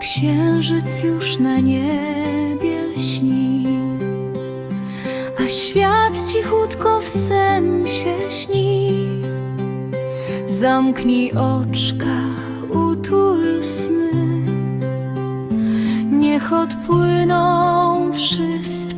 księżyc już na niebie lśni, a świat cichutko w sen się śni. Zamknij oczka, utul sny, niech odpłyną wszystkie.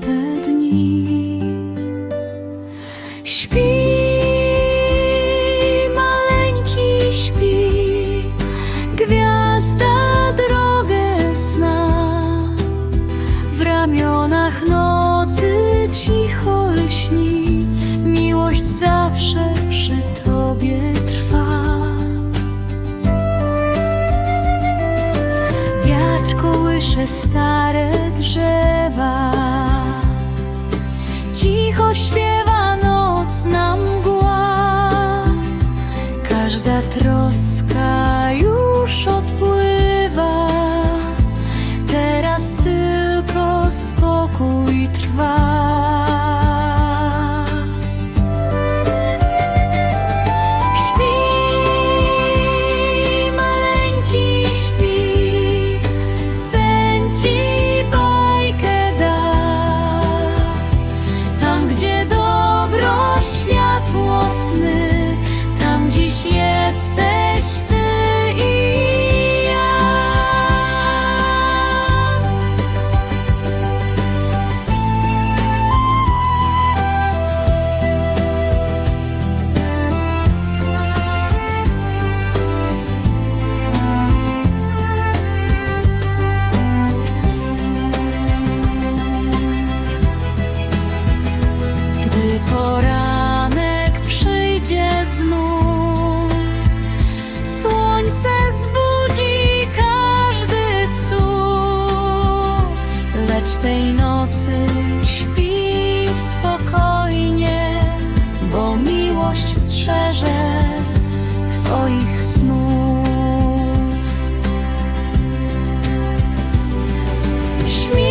słyszę stare drzewa. Cicho śpiewa nocna mgła, każda troska. Schmied